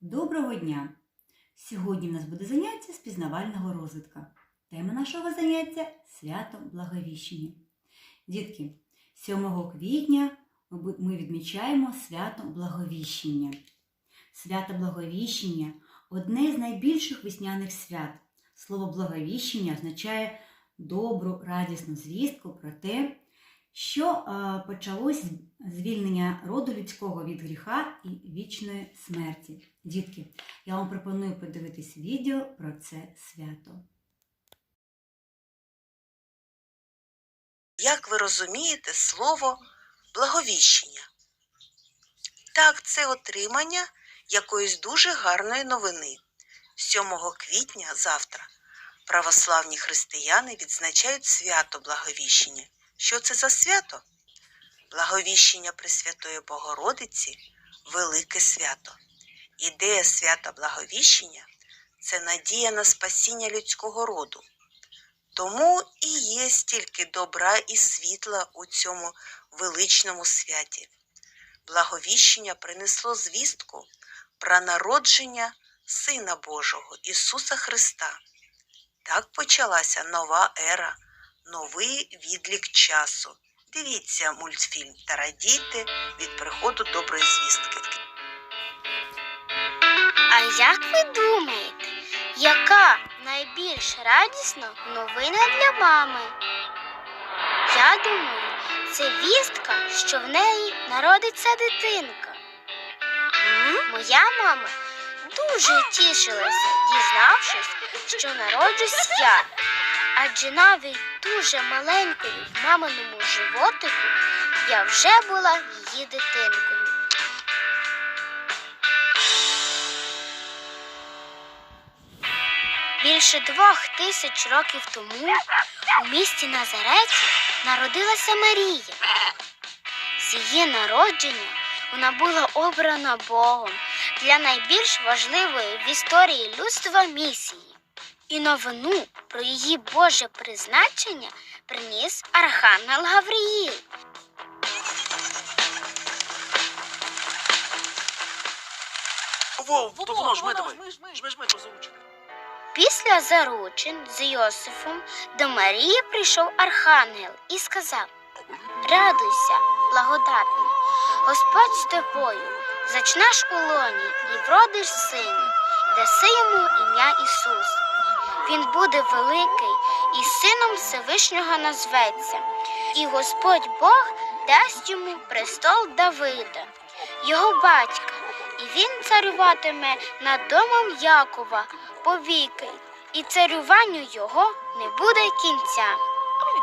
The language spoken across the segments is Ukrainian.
Доброго дня! Сьогодні в нас буде заняття з пізнавального розвитка. Тема нашого заняття свято Благовіщення. Дітки, 7 квітня ми відмічаємо свято Благовіщення. Свято Благовіщення одне з найбільших весняних свят. Слово Благовіщення означає добру, радісну звістку про те, що е, почалось звільнення роду людського від гріха і вічної смерті. Дітки, я вам пропоную подивитись відео про це свято. Як ви розумієте слово благовіщення? Так, це отримання якоїсь дуже гарної новини. 7 квітня завтра православні християни відзначають свято Благовіщення. Що це за свято? Благовіщення Пресвятої Богородиці велике свято. Ідея свята Благовіщення це надія на спасіння людського роду. Тому і є стільки добра і світла у цьому величному святі. Благовіщення принесло звістку про народження Сина Божого Ісуса Христа. Так почалася нова ера, новий відлік часу. Дивіться мультфільм та радійте від приходу доброї звістки. А як ви думаєте, яка найбільш радісна новина для мами? Я думаю, це вістка, що в неї народиться дитинка. Моя мама дуже тішилася, дізнавшись, що народжусь я. Адже навіть дуже маленькою в маминому животику я вже була її дитинкою. Більше двох тисяч років тому у місті Назареті народилася Марія. З її народження вона була обрана Богом для найбільш важливої в історії людства місії. І новину про її Боже призначення приніс Архангел Гавриїл. Вов, то воно заручити. Після заручин з Йосифом до Марії прийшов архангел і сказав: Радуйся, благодатна, Господь з тобою, зачнеш у лоні і вродиш сина, і даси йому ім'я Ісус. Він буде великий і сином Всевишнього назветься, і Господь Бог дасть йому престол Давида, його батька, і він царюватиме над домом Якова повіки, і царюванню його не буде кінця.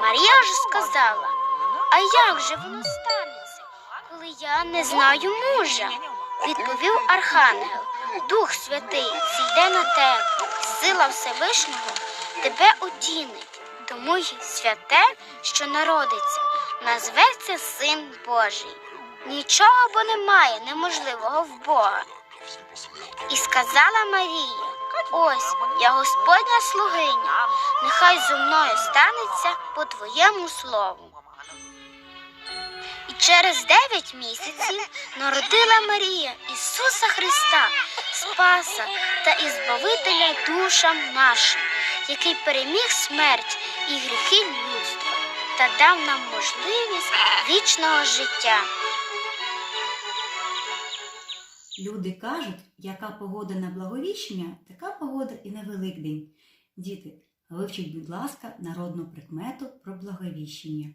Марія ж сказала: А як же воно станеться, коли я не знаю мужа? Відповів архангел, Дух Святий зійде на тебе, сила Всевишнього тебе одінить, тому й святе, що народиться, назветься Син Божий. Нічого бо немає неможливого в Бога. І сказала Марія: Ось я Господня слугиня, нехай зо мною станеться по твоєму слову. Через дев'ять місяців народила Марія Ісуса Христа, Спаса та Ізбавителя душам нашим, який переміг смерть і гріхи людства та дав нам можливість вічного життя. Люди кажуть, яка погода на благовіщення, така погода і на Великдень. Діти, вивчіть, будь ласка, народну прикмету про благовіщення.